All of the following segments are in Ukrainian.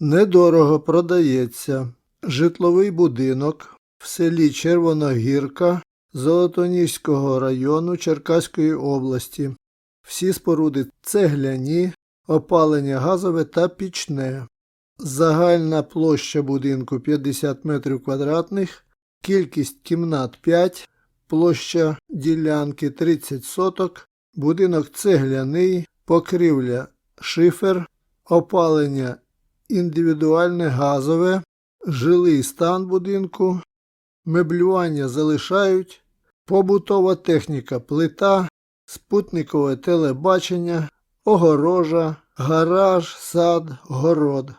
Недорого продається житловий будинок в селі Червоногірка Золотоніського району Черкаської області. Всі споруди цегляні, опалення газове та пічне. Загальна площа будинку 50 метрів квадратних, кількість кімнат 5, площа ділянки 30 соток, будинок цегляний, покрівля шифер, опалення індивідуальне газове, жилий стан будинку, меблювання залишають, побутова техніка плита, спутникове телебачення, огорожа, гараж, сад, город,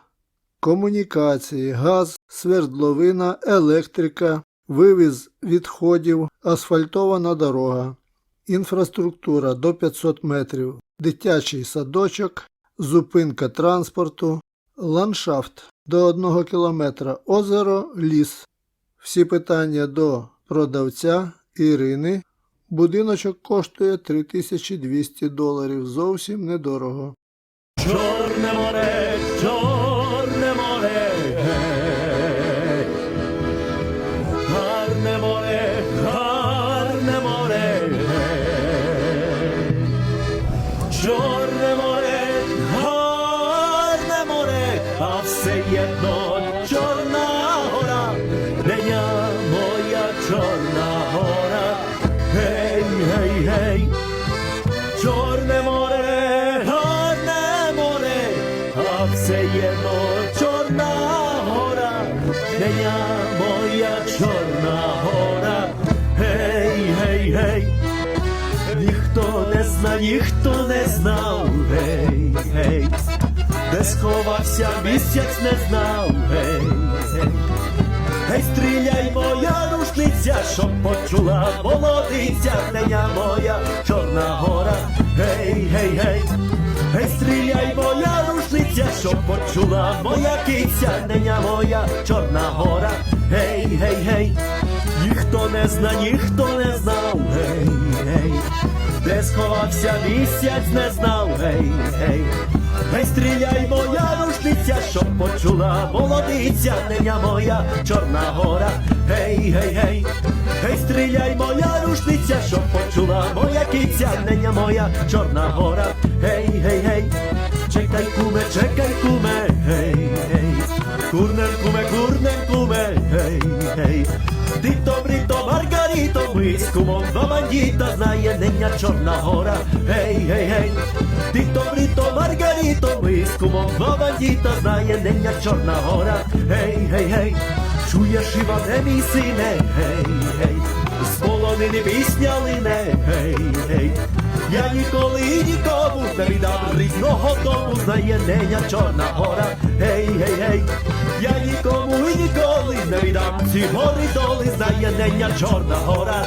комунікації, газ, свердловина, електрика, вивіз відходів, асфальтована дорога, інфраструктура до 500 метрів, дитячий садочок, зупинка транспорту, ландшафт до 1 кілометра, озеро, ліс. Всі питання до продавця Ірини. Будиночок коштує 3200 доларів. Зовсім недорого. Чорне море, чорне Чорне море, гарне море, а все єдно чорна гора, де я моя чорна гора, гей, гей, гей, ніхто не зна, ніхто не знав, гей, гей, де сховався місяць не знав, гей, гей. Гей, стріляй, моя рушниця, щоб почула молодиця, неня моя чорна гора. Гей, гей, гей, гей, стріляй, моя рушниця, щоб почула моя киця, неня моя чорна гора. Гей, гей, гей, ніхто не зна, ніхто не знав, гей, гей, де сховався місяць, не знав, гей, гей. Гей, стріляй, моя рушниця, щоб почула молодиця, неня моя чорна гора. Гей, гей, гей, гей, стріляй, моя рушниця, щоб почула моя киця, неня моя чорна гора. Гей, гей, гей, два бандіта, знає неня чорна гора. Гей, гей, гей, Дито, брито, Маргарито, ми з кумом два бандіта, знає неня чорна гора. Гей, гей, гей, чуєш Іване, мій сине, гей, гей, з полонини пісня лине, гей, гей. Я ніколи і нікому не віддам рідного дому, знає неня чорна гора. Гей, гей, гей, я нікому і ніколи не віддам ці гори доли, знає неня чорна гора.